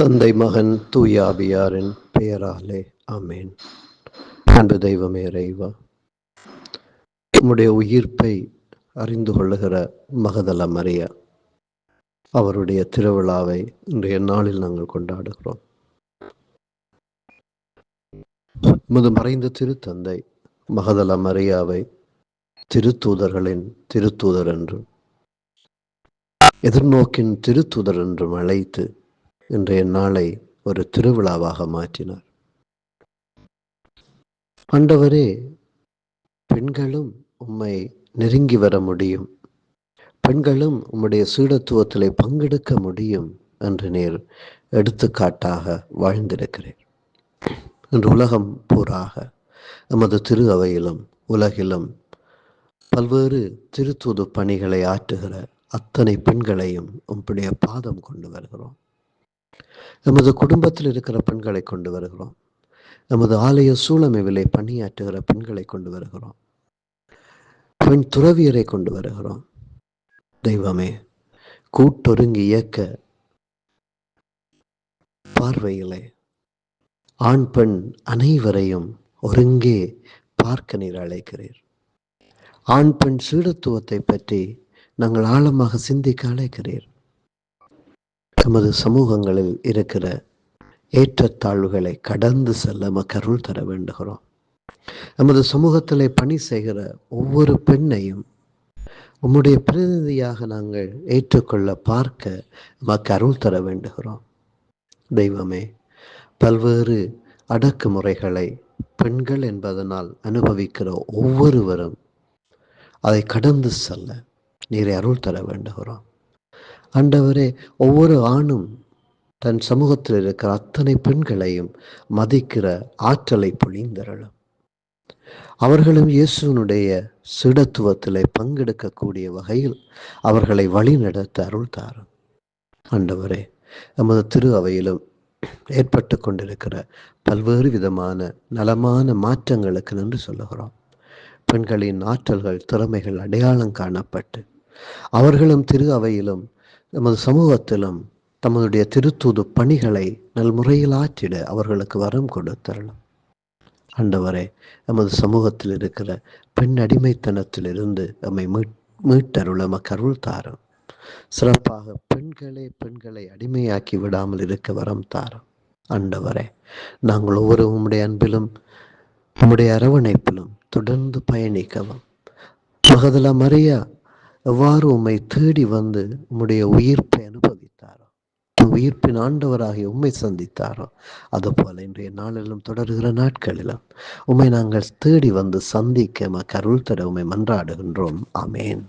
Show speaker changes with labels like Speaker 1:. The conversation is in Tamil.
Speaker 1: தந்தை மகன் தூயாபியாரின் பெயராலே அமேன் அன்பு தெய்வமே இறைவா உம்முடைய உயிர்ப்பை அறிந்து கொள்ளுகிற மகதல மரியா அவருடைய திருவிழாவை இன்றைய நாளில் நாங்கள் கொண்டாடுகிறோம். முது மறைந்த திருத்தந்தை மகதல மரியாவை திருத்தூதர்களின் திருத்தூதர் என்றும் எதிர்நோக்கின் திருத்தூதர் என்றும் அழைத்து இன்றைய நாளை ஒரு திருவிழாவாக மாற்றினார். ஆண்டவரே பெண்களும் உம்மை நெருங்கி வர முடியும். பெண்களும் உம்முடைய சீடத்துவத்திலே பங்கெடுக்க முடியும் என்று நேர் எடுத்துக்காட்டாக வாழ்ந்திருக்கிறேன் இன்று உலகம் பூராக நமது திரு அவையிலும் உலகிலும் பல்வேறு திருத்தூது பணிகளை ஆற்றுகிற அத்தனை பெண்களையும் உம்முடைய பாதம் கொண்டு வருகிறோம். நமது குடும்பத்தில் இருக்கிற பெண்களை கொண்டு வருகிறோம். நமது ஆலய சூழமைவிலை பணியாற்றுகிற பெண்களை கொண்டு வருகிறோம். பெண் துறவியரை கொண்டு வருகிறோம். தெய்வமே கூட்டொருங்கி இயக்க பார்வையிலே ஆண் பெண் அனைவரையும் ஒருங்கே பார்க்க நீர் அழைக்கிறீர். ஆண் பெண் சீடத்துவத்தை பற்றி நாங்கள் ஆழமாக சிந்திக்க அழைக்கிறீர். தமது சமூகங்களில் இருக்கிற ஏற்றத்தாழ்வுகளை கடந்து செல்ல மக்கருள் தர வேண்டுகிறோம். நமது சமூகத்திலே பணி செய்கிற ஒவ்வொரு பெண்ணையும் உம்முடைய பிரதிநிதியாக நாங்கள் ஏற்றுக்கொள்ள பார்க்க நமக்கு அருள் தர வேண்டுகிறோம். தெய்வமே பல்வேறு அடக்குமுறைகளை பெண்கள் என்பதனால் அனுபவிக்கிற ஒவ்வொருவரும் அதை கடந்து செல்ல நீரை அருள் தர வேண்டுகிறோம். ஆண்டவரே ஒவ்வொரு ஆணும் தன் சமூகத்தில் இருக்கிற அத்தனை பெண்களையும் மதிக்கிற ஆற்றலை பொழிந்தரலும் அவர்களும் இயேசுனுடைய சிடத்துவத்தில் பங்கெடுக்கக்கூடிய வகையில் அவர்களை வழிநடத்த அருள் தாரும். ஆண்டவரே நமது திரு அவையிலும் ஏற்பட்டு கொண்டிருக்கிற பல்வேறு விதமான நலமான மாற்றங்களுக்கு நின்று சொல்லுகிறோம். பெண்களின் ஆற்றல்கள் திறமைகள் அடையாளம் காணப்பட்டு அவர்களும் திரு அவையிலும் நமது சமூகத்திலும் தமதுடைய திருத்தூது பணிகளை நல்முறையில் ஆற்றிட அவர்களுக்கு வரம் கொடுத்தரலாம். ஆண்டவரே நமது சமூகத்தில் இருக்கிற பெண் அடிமைத்தனத்திலிருந்து நம்மை மீட் மீட்டருள் நமக்கு அருள் தாரும். சிறப்பாக பெண்களே பெண்களை அடிமையாக்கி விடாமல் இருக்க வரம் தாரும். ஆண்டவரே நாங்கள் ஒவ்வொரு உம்முடைய அன்பிலும் உம்முடைய அரவணைப்பிலும் தொடர்ந்து பயணிக்கவும். மகதல மரியா எவ்வாறு உம்மை தேடி வந்து உம்முடைய உயிர்ப்பை அனுபவித்தாரோ உயிர்ப்பின் ஆண்டவராகிய உண்மை சந்தித்தாரோ அதுபோல இன்றைய நாளிலும் தொடர்கிற நாட்களிலும் உண்மை நாங்கள் தேடி வந்து சந்திக்க கருள் தட உண்மை மன்றாடுகின்றோம். ஆமேன்.